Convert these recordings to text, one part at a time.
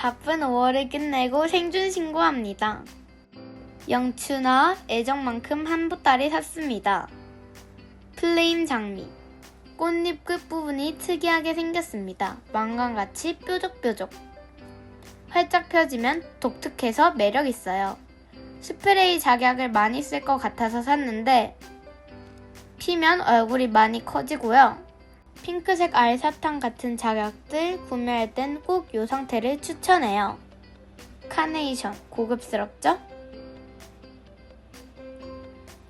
바쁜 5월을 끝내고 생존 신고합니다. 영추나 애정만큼 한 보따리 샀습니다. 플레임 장미. 꽃잎 끝부분이 특이하게 생겼습니다. 왕관같이 뾰족뾰족. 활짝 펴지면 독특해서 매력 있어요. 스프레이 작약을 많이 쓸 것 같아서 샀는데 피면 얼굴이 많이 커지고요. 핑크색 알사탕 같은 작약들 구매할 땐꼭이 상태를 추천해요. 카네이션 고급스럽죠?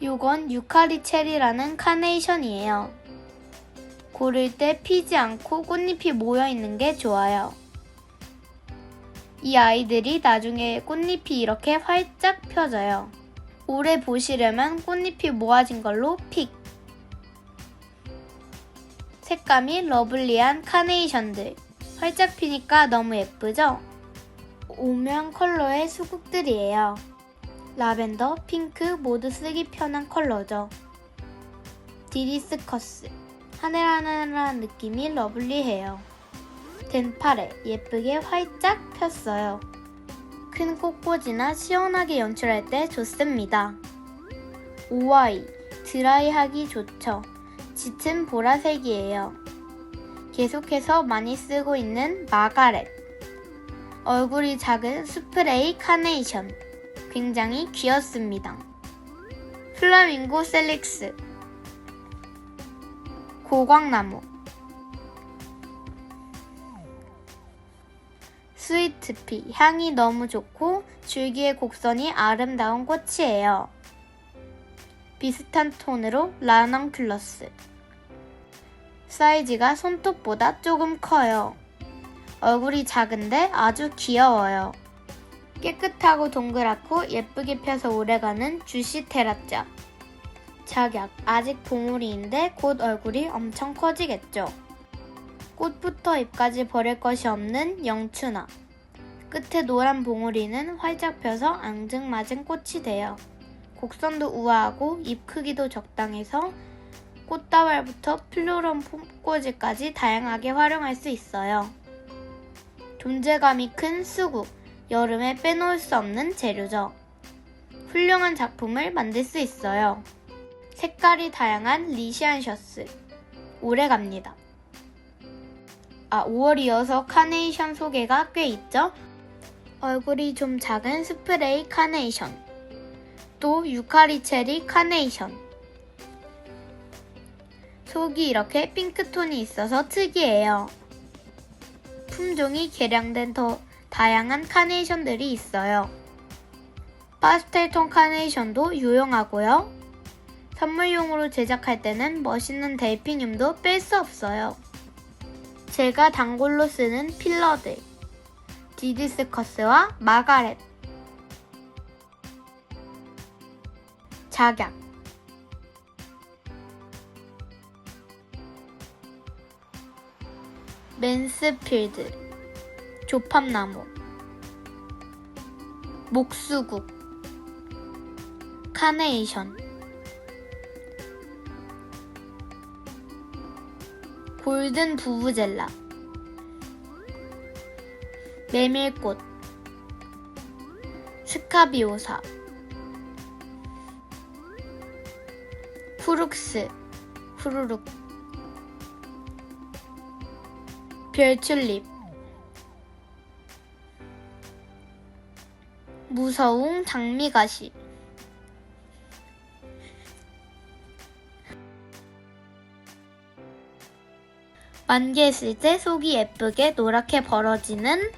요건 유카리 체리라는 카네이션이에요. 고를 때 피지 않고 꽃잎이 모여 있는 게 좋아요. 이 아이들이 나중에 꽃잎이 이렇게 활짝 펴져요. 오래 보시려면 꽃잎이 모아진 걸로 픽. 색감이 러블리한 카네이션들. 활짝 피니까 너무 예쁘죠? 오면 컬러의 수국들이에요. 라벤더, 핑크 모두 쓰기 편한 컬러죠. 디리스커스. 하늘하늘한 느낌이 러블리해요. 덴파레 예쁘게 활짝 폈어요. 큰 꽃꽂이나 시원하게 연출할 때 좋습니다. 오아이 드라이하기 좋죠. 짙은 보라색이에요. 계속해서 많이 쓰고 있는 마가렛 얼굴이 작은 스프레이 카네이션 굉장히 귀엽습니다. 플라밍고 셀릭스 고광나무 스위트피 향이 너무 좋고 줄기의 곡선이 아름다운 꽃이에요. 비슷한 톤으로 라넌클러스 사이즈가 손톱보다 조금 커요. 얼굴이 작은데 아주 귀여워요. 깨끗하고 동그랗고 예쁘게 펴서 오래가는 주시 테라짜. 작약, 아직 봉우리인데 곧 얼굴이 엄청 커지겠죠. 꽃부터 잎까지 버릴 것이 없는 영추나. 끝에 노란 봉우리는 활짝 펴서 앙증맞은 꽃이 돼요. 곡선도 우아하고 잎 크기도 적당해서 꽃다발부터 플로럼 폼꽂이까지 다양하게 활용할 수 있어요. 존재감이 큰 수국, 여름에 빼놓을 수 없는 재료죠. 훌륭한 작품을 만들 수 있어요. 색깔이 다양한 리시안 셔츠, 오래 갑니다. 아, 5월이어서 카네이션 소개가 꽤 있죠? 얼굴이 좀 작은 스프레이 카네이션, 또 유카리 체리 카네이션. 속이 이렇게 핑크톤이 있어서 특이해요. 품종이 개량된 더 다양한 카네이션들이 있어요. 파스텔톤 카네이션도 유용하고요. 선물용으로 제작할 때는 멋있는 델피늄도 뺄 수 없어요. 제가 단골로 쓰는 필러들 디디스커스와 마가렛 작약 맨스필드 조팝나무 목수국 카네이션 골든 부부젤라 메밀꽃 스카비오사 후룩스 후루룩 별튤립 무서운 장미가시 만개했을 때 속이 예쁘게 노랗게 벌어지는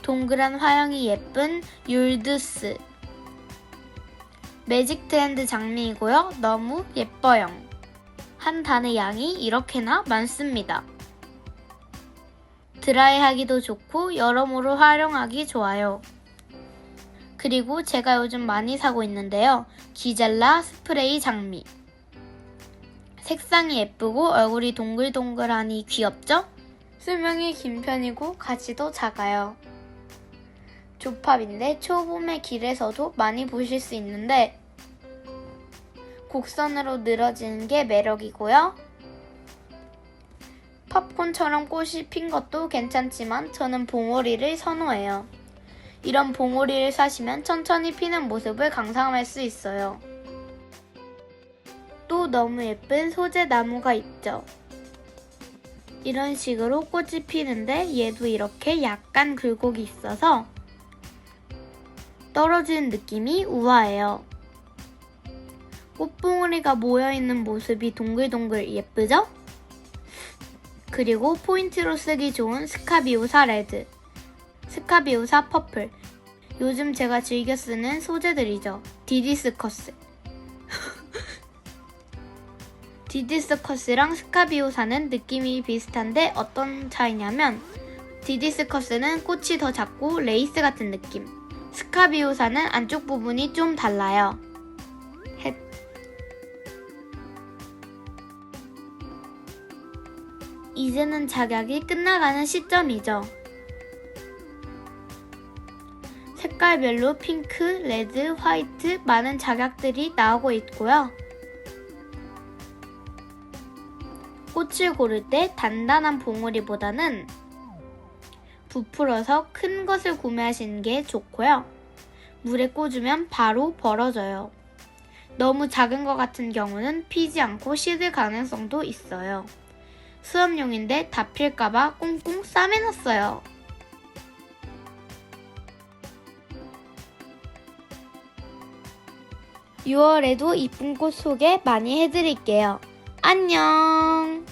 동그란 화형이 예쁜 율드스 매직 트렌드 장미이고요. 너무 예뻐요. 한 단의 양이 이렇게나 많습니다. 드라이하기도 좋고 여러모로 활용하기 좋아요. 그리고 제가 요즘 많이 사고 있는데요. 기젤라 스프레이 장미. 색상이 예쁘고 얼굴이 동글동글하니 귀엽죠? 수명이 긴 편이고 가지도 작아요. 조팝인데 초봄의 길에서도 많이 보실 수 있는데 곡선으로 늘어지는 게 매력이고요. 팝콘처럼 꽃이 핀 것도 괜찮지만 저는 봉오리를 선호해요. 이런 봉오리를 사시면 천천히 피는 모습을 감상할 수 있어요. 또 너무 예쁜 소재 나무가 있죠. 이런 식으로 꽃이 피는데 얘도 이렇게 약간 굴곡이 있어서 떨어지는 느낌이 우아해요. 꽃봉오리가 모여있는 모습이 동글동글 예쁘죠? 그리고 포인트로 쓰기 좋은 스카비우사 레드, 스카비우사 퍼플, 요즘 제가 즐겨 쓰는 소재들이죠. 디디스커스. 디디스커스랑 스카비우사는 느낌이 비슷한데 어떤 차이냐면 디디스커스는 꽃이 더 작고 레이스 같은 느낌. 스카비우사는 안쪽 부분이 좀 달라요. 이제는 작약이 끝나가는 시점이죠. 색깔별로 핑크, 레드, 화이트 많은 작약들이 나오고 있고요. 꽃을 고를 때 단단한 봉우리보다는 부풀어서 큰 것을 구매하시는 게 좋고요. 물에 꽂으면 바로 벌어져요. 너무 작은 것 같은 경우는 피지 않고 시들 가능성도 있어요. 수업용인데 다 필까봐 꽁꽁 싸매놨어요. 6월에도 이쁜 꽃 소개 많이 해드릴게요. 안녕!